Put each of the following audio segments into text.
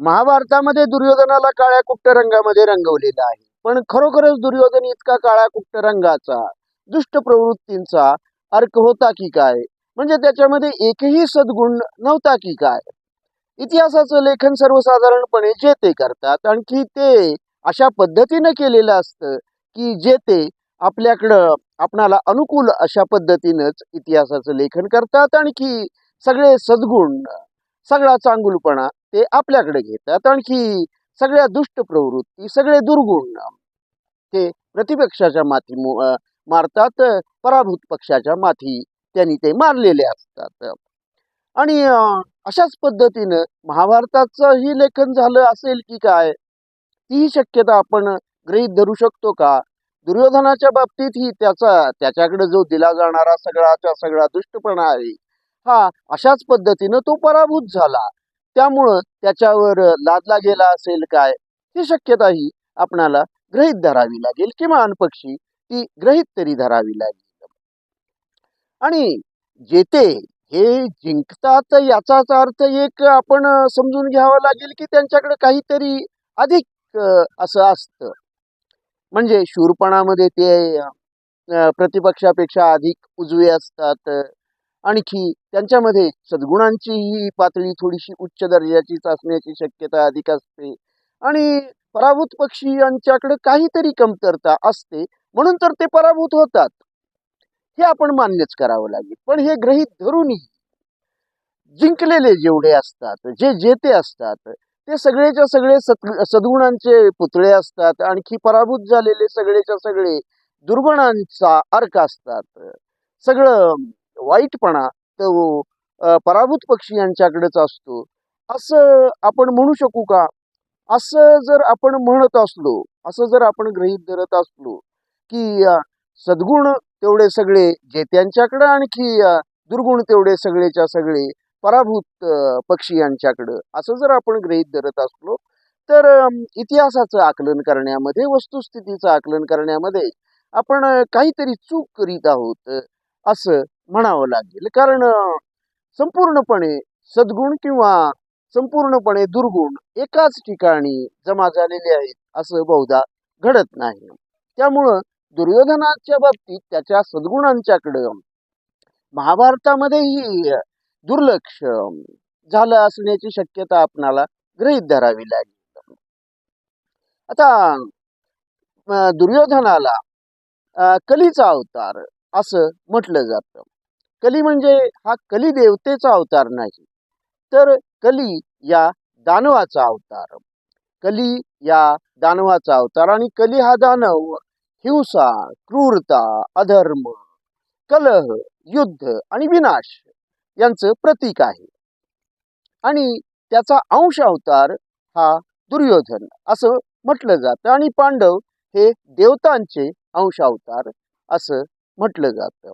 महाभारतामध्ये दुर्योधनाला काळ्या कुट्ट रंगामध्ये रंगवलेलं आहे. पण खरोखरच दुर्योधन इतका काळ्या कुट्ट रंगाचा दुष्ट प्रवृत्तींचा अर्क होता की काय? म्हणजे त्याच्यामध्ये एकही सद्गुण नव्हता की काय? इतिहासाचं लेखन सर्वसाधारणपणे जे ते करतात आणखी ते अशा पद्धतीनं केलेलं असतं की जे ते आपल्याकडं आपणाला अनुकूल अशा पद्धतीनंच इतिहासाचं लेखन करतात आणखी सगळे सद्गुण सगळा चांगुलपणा ते आपल्याकडे घेतात आणखी सगळ्या दुष्ट प्रवृत्ती सगळे दुर्गुण ते प्रतिपक्षाच्या माथी मारतात पराभूत पक्षाच्या माथी त्यांनी ते मारलेले असतात. आणि अशाच पद्धतीनं महाभारताचंही लेखन झालं असेल की काय? तीही शक्यता आपण गृहीत धरू शकतो का? दुर्योधनाच्या बाबतीतही त्याचा त्याच्याकडे जो दिला जाणारा सगळाचा सगळा दुष्टपणा आहे हा अशाच पद्धतीनं तो पराभूत झाला. त्यामुळं त्याच्यावर लादला गेला असेल काय? ही शक्यताही आपणाला ग्रहित धरावी लागेल किमान पक्षी ती ग्रहित तरी धरावी लागेल. आणि जेते हे जिंकतात याचाच अर्थ एक आपण समजून घ्यावा लागेल की त्यांच्याकडे काहीतरी अधिक असं असतं. म्हणजे शूरपणामध्ये ते प्रतिपक्षापेक्षा अधिक उजवे असतात. आणखी त्यांच्यामध्ये सद्गुणांची ही पातळी थोडीशी उच्च दर्जाचीच असण्याची शक्यता अधिक असते. आणि पराभूत पक्षी यांच्याकडे काहीतरी कमतरता असते म्हणून तर ते पराभूत होतात. हे आपण मान्यच करावं लागेल. पण हे ग्रहित धरूनही जिंकलेले जेवढे असतात जे जेते असतात ते सगळेच्या सगळे सत सद्गुणांचे पुतळे असतात. आणखी पराभूत झालेले सगळेच्या सगळे दुर्गुणांचा अर्क असतात. सगळं वाईटपणा तो पराभूत पक्षी यांच्याकडेच असतो. असं आपण म्हणू शकू का? असं जर आपण म्हणत असलो असं जर आपण ग्रहीत धरत असलो की सद्गुण तेवढे सगळे जे त्यांच्याकडं आणखी दुर्गुण तेवढे सगळेच्या सगळे पराभूत पक्षी यांच्याकडं असं जर आपण गृहीत धरत असलो तर इतिहासाचं आकलन करण्यामध्ये वस्तुस्थितीचं आकलन करण्यामध्ये आपण काहीतरी चूक करीत आहोत असं म्हणावं लागेल. कारण संपूर्णपणे सद्गुण किंवा संपूर्णपणे दुर्गुण एकाच ठिकाणी जमा झालेले आहेत असं बहुधा घडत नाही. त्यामुळं दुर्योधनाच्या बाबतीत त्याच्या सद्गुणांच्याकडं महाभारतामध्येही दुर्लक्ष झालं असण्याची शक्यता आपणाला गृहीत धरावी लागेल. आता दुर्योधनाला कलीचा अवतार असं म्हटलं जातं. कली म्हणजे हा कली देवतेचा अवतार नाही. तर कली या दानवाचा अवतार. कली या दानवाचा अवतार आणि कली हा दानव हिंसा क्रूरता अधर्म कलह युद्ध आणि विनाश यांचं प्रतीक आहे. आणि त्याचा अंश अवतार हा दुर्योधन असं म्हटलं जातं आणि पांडव हे देवतांचे अंश अवतार असं म्हटलं जातं.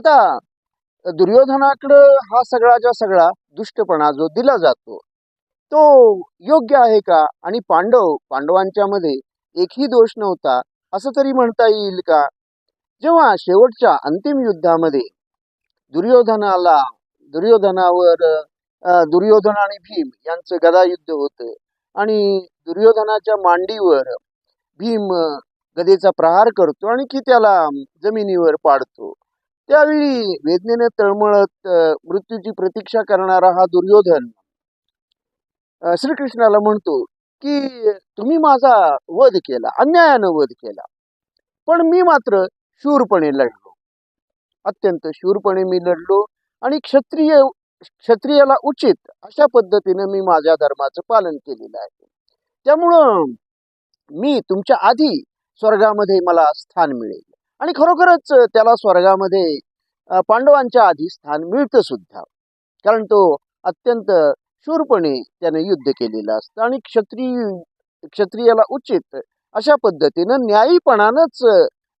आता दुर्योधनाकडं हा सगळाच्या सगळा दुष्टपणा जो दिला जातो तो योग्य आहे का? आणि पांडव पांडवांच्या मध्ये एकही दोष नव्हता असं तरी म्हणता येईल का? जेव्हा शेवटच्या अंतिम युद्धामध्ये दुर्योधनाला दुर्योधनावर दुर्योधन आणि भीम यांचं गदा युद्ध होतं आणि दुर्योधनाच्या मांडीवर भीम गदेचा प्रहार करतो आणि की त्याला जमिनीवर पाडतो त्यावेळी वेदनेनं तळमळत मृत्यूची प्रतीक्षा करणारा हा दुर्योधन श्रीकृष्णाला म्हणतो की तुम्ही माझा वध केला अन्यायानं वध केला पण मी मात्र शूरपणे लढलो. अत्यंत शूरपणे मी लढलो आणि क्षत्रिय क्षत्रियाला उचित अशा पद्धतीनं मी माझ्या धर्माचं पालन केलेलं आहे. त्यामुळं मी तुमच्या आधी स्वर्गामध्ये मला स्थान मिळेल. आणि खरोखरच त्याला स्वर्गामध्ये पांडवांच्या आधी स्थान मिळतं सुद्धा. कारण तो अत्यंत शूरपणे त्याने युद्ध केलेलं असतं आणि क्षत्रिय क्षत्रियाला उचित अशा पद्धतीनं न्यायीपणानंच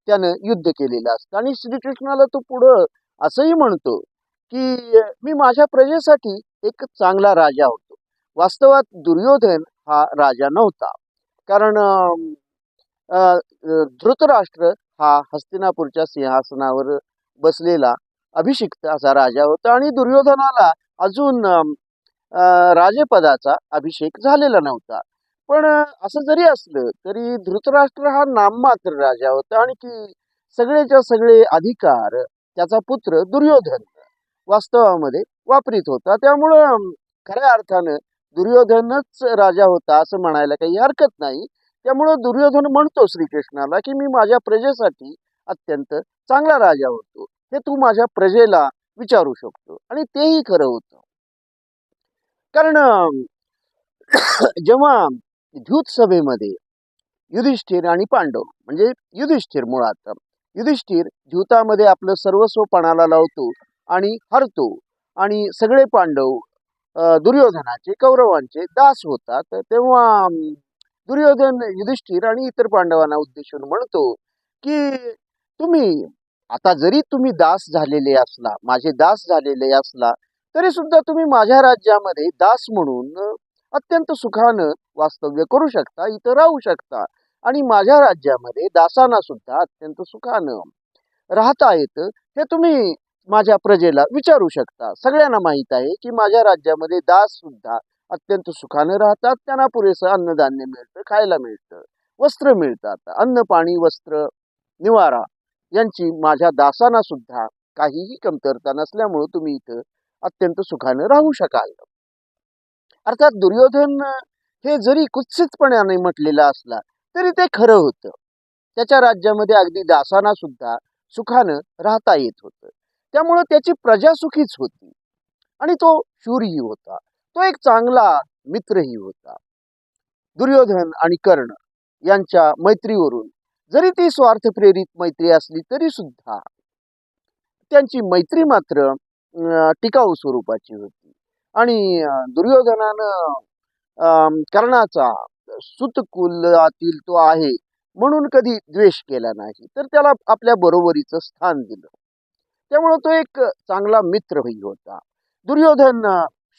त्यानं युद्ध केलेलं असतं. आणि श्रीकृष्णाला तो पुढं असंही म्हणतो की मी माझ्या प्रजेसाठी एक चांगला राजा होतो. वास्तवात दुर्योधन हा राजा नव्हता. कारण धृतराष्ट्र हा हस्तिनापूरच्या सिंहासनावर बसलेला अभिषिक्त असा राजा होता आणि दुर्योधनाला अजून राजेपदाचा अभिषेक झालेला नव्हता. पण असं जरी असलं तरी धृतराष्ट्र हा नाममात्र राजा होता आणि की सगळेच्या सगळे अधिकार त्याचा पुत्र दुर्योधन वास्तवामध्ये वापरीत होता. त्यामुळं खऱ्या अर्थानं दुर्योधनच राजा होता असं म्हणायला काही हरकत नाही. त्यामुळं दुर्योधन म्हणतो श्रीकृष्णाला की मी माझ्या प्रजेसाठी अत्यंत चांगला राजा होतो. हे तू माझ्या प्रजेला विचारू शकतो. आणि तेही खरं होतं. कारण जेव्हा द्यूत सभेमध्ये युधिष्ठिर आणि पांडव म्हणजे युधिष्ठिर मुळात युधिष्ठिर द्यूतामध्ये आपलं सर्वस्व पणाला लावतो आणि हरतो आणि सगळे पांडव दुर्योधनाचे कौरवांचे दास होतात. तेव्हा दुर्योधन युधिष्ठिर आणि इतर पांडवांना उद्देशून म्हणतो की तुम्ही आता जरी तुम्ही दास झालेले असला माझे दास झालेले असला तरी सुद्धा तुम्ही माझ्या राज्यामध्ये दास म्हणून अत्यंत सुखानं वास्तव्य करू शकता इथं राहू शकता आणि माझ्या राज्यामध्ये दासांना सुद्धा अत्यंत सुखानं राहता येतं हे तुम्ही माझ्या प्रजेला विचारू शकता. सगळ्यांना माहीत आहे की माझ्या राज्यामध्ये दास सुद्धा अत्यंत सुखानं राहतात. त्यांना पुरेसं अन्नधान्य मिळतं खायला मिळतं वस्त्र मिळतात. अन्न पाणी वस्त्र निवारा यांची माझ्या दासांना सुद्धा काहीही कमतरता नसल्यामुळं तुम्ही इथं अत्यंत सुखानं राहू शकाल. अर्थात दुर्योधन हे जरी कुत्सितपणाने म्हटलेलं असला तरी ते खरं होतं. त्याच्या राज्यामध्ये अगदी दासांना सुद्धा सुखानं राहता येत होतं. त्यामुळं त्याची प्रजा सुखीच होती आणि तो शूरही होता. तो एक चांगला मित्रही होता. दुर्योधन आणि कर्ण यांच्या मैत्रीवरून जरी ती स्वार्थ प्रेरित मैत्री असली तरी सुद्धा त्यांची मैत्री मात्र टिकाऊ स्वरूपाची होती. आणि दुर्योधनानं कर्णाचा सुतकुलातील तो आहे म्हणून कधी द्वेष केला नाही. तर त्याला आपल्या बरोबरीचं स्थान दिलं. त्यामुळं तो एक चांगला मित्रही होता. दुर्योधन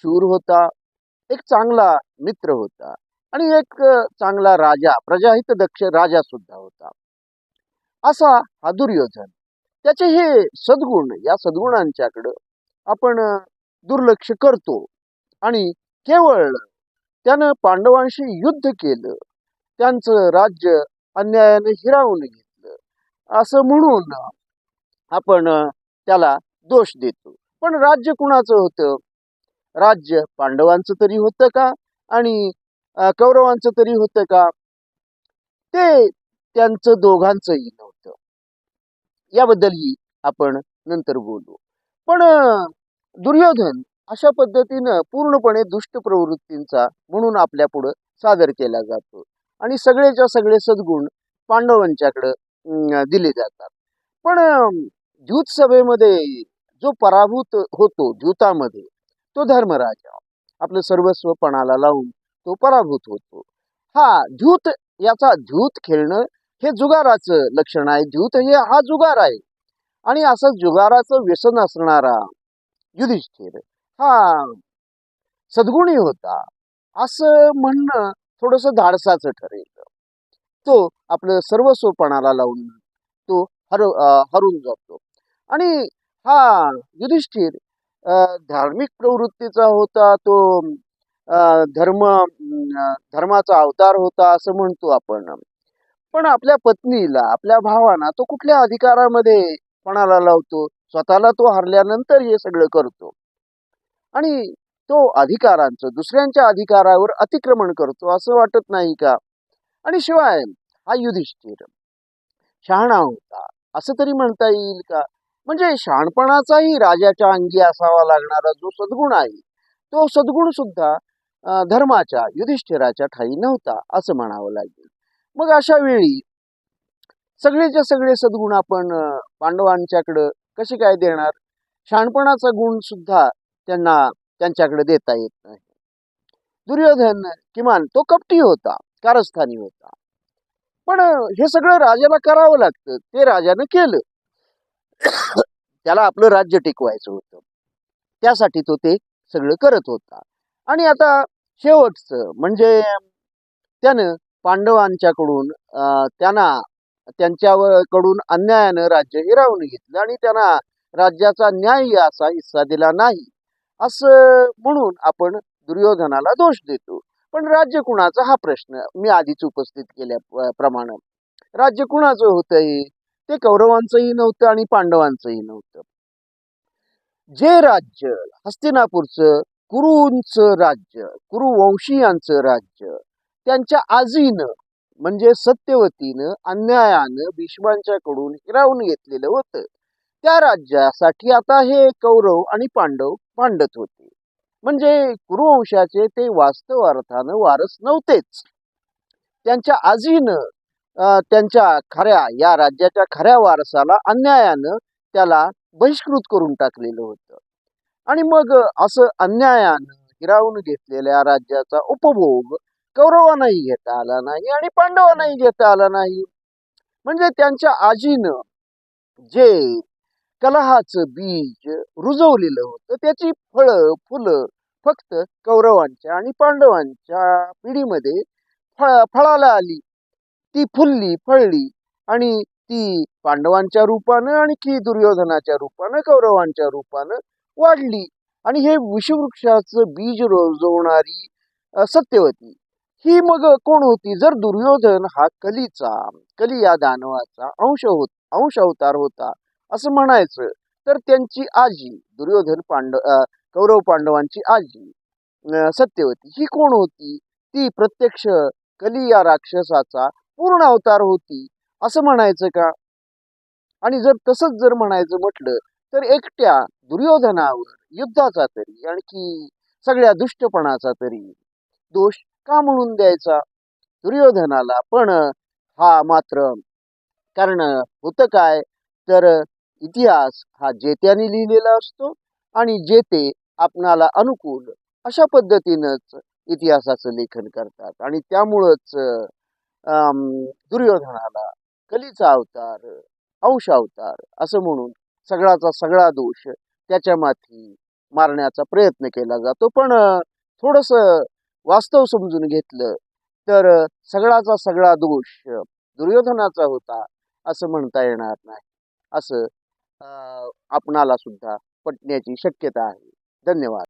शूर होता एक चांगला मित्र होता आणि एक चांगला राजा प्रजाहित दक्ष राजा सुद्धा होता. असा हा दुर्योधन. त्याचे हे सद्गुण या सद्गुणांच्याकडं आपण दुर्लक्ष करतो आणि केवळ त्यानं पांडवांशी युद्ध केलं त्यांचं राज्य अन्यायाने हिरावून घेतलं असं म्हणून आपण त्याला दोष देतो. पण राज्य कुणाचं होतं? राज्य. पांडवांचं तरी होतं का? आणि कौरवांचं तरी होतं का? ते त्यांचं दोघांचंही नव्हतं. याबद्दलही आपण नंतर बोलू. पण दुर्योधन अशा पद्धतीनं पूर्णपणे दुष्ट प्रवृत्तींचा म्हणून आपल्या पुढं सादर केला जातो. आणि सगळेच्या सगळे सद्गुण पांडवांच्याकडं दिले जातात. पण द्यूत सभेमध्ये जो पराभूत होतो द्यूतामध्ये तो धर्मराजा आपलं सर्वस्व पणाला लावून तो पराभूत होतो. हा द्यूत याचा द्यूत खेळणं हे जुगाराचं लक्षण आहे. द्यूत हे हा जुगार आहे. आणि असं जुगाराचं व्यसन असणारा युधिष्ठिर हा सद्गुणी होता. असं म्हणणं थोडस धाडसाचं ठरेल. तो आपलं सर्वस्वपणाला लावून तो हर हरून जातो. आणि हा युधिष्ठिर धार्मिक प्रवृत्तीचा होता तो अं, धर्म धर्माचा अवतार होता असं म्हणतो आपण. पण आपल्या पत्नीला आपल्या भावांना तो कुठल्या अधिकारामध्ये पणाला लावतो? स्वतःला तो हरल्यानंतर हे सगळं करतो. आणि तो अधिकारांचं दुसऱ्यांच्या अधिकारावर अतिक्रमण करतो असं वाटत नाही का? आणि शिवाय हा युधिष्ठिर शहाणा होता. असं तरी म्हणता येईल का? म्हणजे शहाणपणाचाही राजाच्या अंगी असावा लागणारा जो सद्गुण आहे तो सद्गुण सुद्धा धर्माच्या युधिष्ठिराच्या ठाई नव्हता असं म्हणावं लागेल. मग अशा वेळी सगळेच्या सगळे सद्गुण आपण पांडवांच्याकडं कसे काय देणार? शहाणपणाचा गुण सुद्धा त्यांना त्यांच्याकडे देता येत नाही. दुर्योधन किमान तो कपटी होता कारस्थानी होता. पण हे सगळं राजाला करावं लागतं ते राजानं केलं. त्याला आपलं राज्य टिकवायचं होतं. त्यासाठी तो ते सगळं करत होता. आणि आता शेवटचं म्हणजे त्यानं पांडवांच्याकडून त्यांना त्यांच्याकडून अन्यायानं राज्य हिरावून घेतलं आणि त्यांना राज्याचा न्याय असा हिस्सा दिला नाही. असं म्हणून आपण दुर्योधनाला दोष देतो. पण राज्य कुणाचा? हा प्रश्न मी आधीच उपस्थित केल्याप्रमाणे राज्य कुणाचं होतं हे ते कौरवांचंही नव्हतं आणि पांडवांचंही नव्हतं. जे राज्य हस्तिनापूरचं कुरूंचं राज्य कुरुवंशीयांचं राज्य त्यांच्या आजीनं म्हणजे सत्यवतीनं अन्यायानं भीष्मांच्याकडून हिरावून घेतलेलं होतं. त्या राज्यासाठी आता हे कौरव आणि पांडव पांडत होते. म्हणजे कुरुवंशाचे ते वास्तव अर्थानं वारस नव्हतेच. त्यांच्या आजीनं त्यांच्या खऱ्या या राज्याच्या खऱ्या वारसाला अन्यायानं त्याला बहिष्कृत करून टाकलेलं होतं. आणि मग असं अन्यायानं हिरावून घेतलेल्या राज्याचा उपभोग कौरवांनाही घेता आला नाही आणि पांडवांनाही घेता आला नाही. म्हणजे त्यांच्या आजीनं जे कलहाचं बीज रुजवलेलं होतं त्याची फळं फुलं फक्त कौरवांच्या आणि पांडवांच्या पिढीमध्ये फळ फळाला आली. ती फुलली फळली आणि ती पांडवांच्या रूपानं आणखी दुर्योधनाच्या रूपानं कौरवांच्या रूपानं वाढली. आणि हे विषवृक्षाचं बीज रोजवणारी सत्यवती. ही मग कोण होती? जर दुर्योधन हा कलीचा कली या दानवाचा अंश होत अंश अवतार होता असं म्हणायचं तर त्यांची आजी दुर्योधन पांडव कौरव पांडवांची आजी सत्यवती ही कोण होती? ती प्रत्यक्ष कली या राक्षसाचा पूर्ण अवतार होती. असं म्हणायचं का? आणि जर तसंच जर म्हणायचं म्हटलं तर एकट्या दुर्योधनावर युद्धाचा तरी आणखी सगळ्या दुष्टपणाचा तरी दोष का म्हणून द्यायचा? दुर्योधनाला पण हा मात्र कारण होतं काय? तर इतिहास हा जेत्याने लिहिलेला असतो आणि जेते आपणाला अनुकूल अशा पद्धतीनंच इतिहासाचं लेखन करतात. आणि त्यामुळंच दुर्योधनाला कलीचा अवतार अंश अवतार असं म्हणून सगळाचा सगळा दोष त्याच्या माथी मारण्याचा प्रयत्न केला जातो. पण थोडस वास्तव समजून घेतलं तर सगळाचा सगळा दोष दुर्योधनाचा होता असं म्हणता येणार नाही. असं आपणाला सुद्धा पटण्याची शक्यता आहे. धन्यवाद.